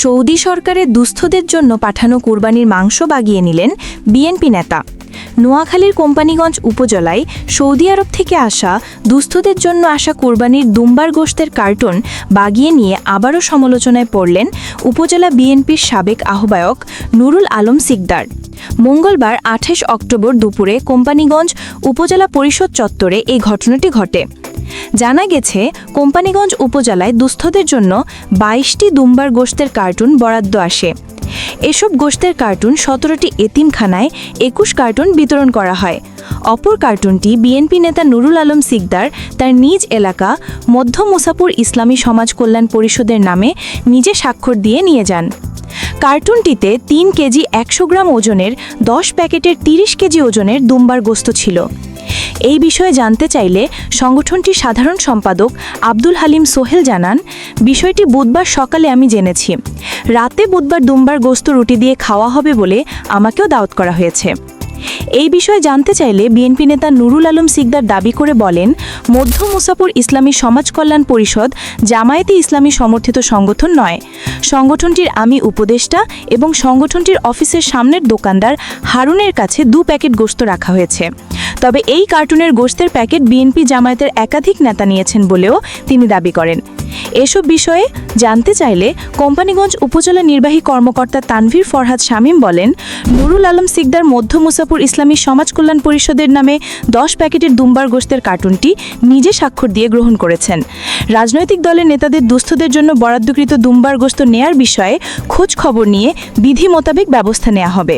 Saudi সরকারের দুস্থদের জন্য পাঠানো কুরবানির মাংস বাগিয়ে নিলেন বিএনপি নেতা। নোয়াখালীর কোম্পানিগঞ্জ উপজেলায় সৌদি আরব থেকে আসা দুস্থদের জন্য আসা কুরবানির দুম্বার গোশতের কার্টুন বাগিয়ে নিয়ে আবারও সমালোচনায় পড়লেন উপজেলা বিএনপির সাবেক আহ্বায়ক নুরুল আলম সিকদার। মঙ্গলবার আঠাশ অক্টোবর দুপুরে কোম্পানিগঞ্জ উপজেলা পরিষদ চত্বরে এই ঘটনাটি ঘটে। জানা গেছে, কোম্পানিগঞ্জ উপজেলায় দুস্থদের জন্য বাইশটি দুম্বার গোশতের কার্টুন বরাদ্দ আসে। এসব গোশতের কার্টুন সতেরোটি এতিমখানায় একুশ কার্টুন বিতরণ করা হয়। অপর কার্টুনটি বিএনপি নেতা নুরুল আলম সিকদার, তার নিজ এলাকা মধ্য মুসাপুর ইসলামী সমাজ কল্যাণ পরিষদের নামে নিজে স্বাক্ষর দিয়ে নিয়ে যান। কার্টুনটিতে তিন কেজি একশো গ্রাম ওজনের দশ প্যাকেটের তিরিশ কেজি ওজনের দুম্বার গোস্ত ছিল। এই বিষয়ে জানতে চাইলে সংগঠনটির সাধারণ সম্পাদক আব্দুল হালিম সোহেল জানান, বিষয়টি বুধবার সকালে আমি জেনেছি। রাতে বুধবার দুমবার গোস্ত রুটি দিয়ে খাওয়া হবে বলে আমাকেও দাওয়াত করা হয়েছে। এই বিষয়ে জানতে চাইলে বিএনপি নেতা নুরুল আলম সিকদার দাবি করে বলেন, মধ্য মুসাপুর ইসলামী সমাজ কল্যাণ পরিষদ জামায়াতে ইসলামী সমর্থিত সংগঠন নয়। সংগঠনটির আমি উপদেষ্টা এবং সংগঠনটির অফিসের সামনের দোকানদার হারুনের কাছে দু প্যাকেট গোস্ত রাখা হয়েছে। তবে এই কার্টুনের গোস্তের প্যাকেট বিএনপি জামায়াতের একাধিক নেতা নিয়েছেন বলেও তিনি দাবি করেন। এসব বিষয়ে জানতে চাইলে কোম্পানিগঞ্জ উপজেলা নির্বাহী কর্মকর্তা তানভীর ফরহাদ শামীম বলেন, নুরুল আলম সিকদার মধ্য মুসাফুর ইসলামী সমাজ কল্যাণ পরিষদের নামে দশ প্যাকেটের দুম্বার গোস্তের কার্টুনটি নিজে স্বাক্ষর দিয়ে গ্রহণ করেছেন। রাজনৈতিক দলের নেতাদের দুস্থদের জন্য বরাদ্দকৃত দুম্বার গোস্ত নেয়ার বিষয়ে খোঁজ খবর নিয়ে বিধি মোতাবেক ব্যবস্থা নেওয়া হবে।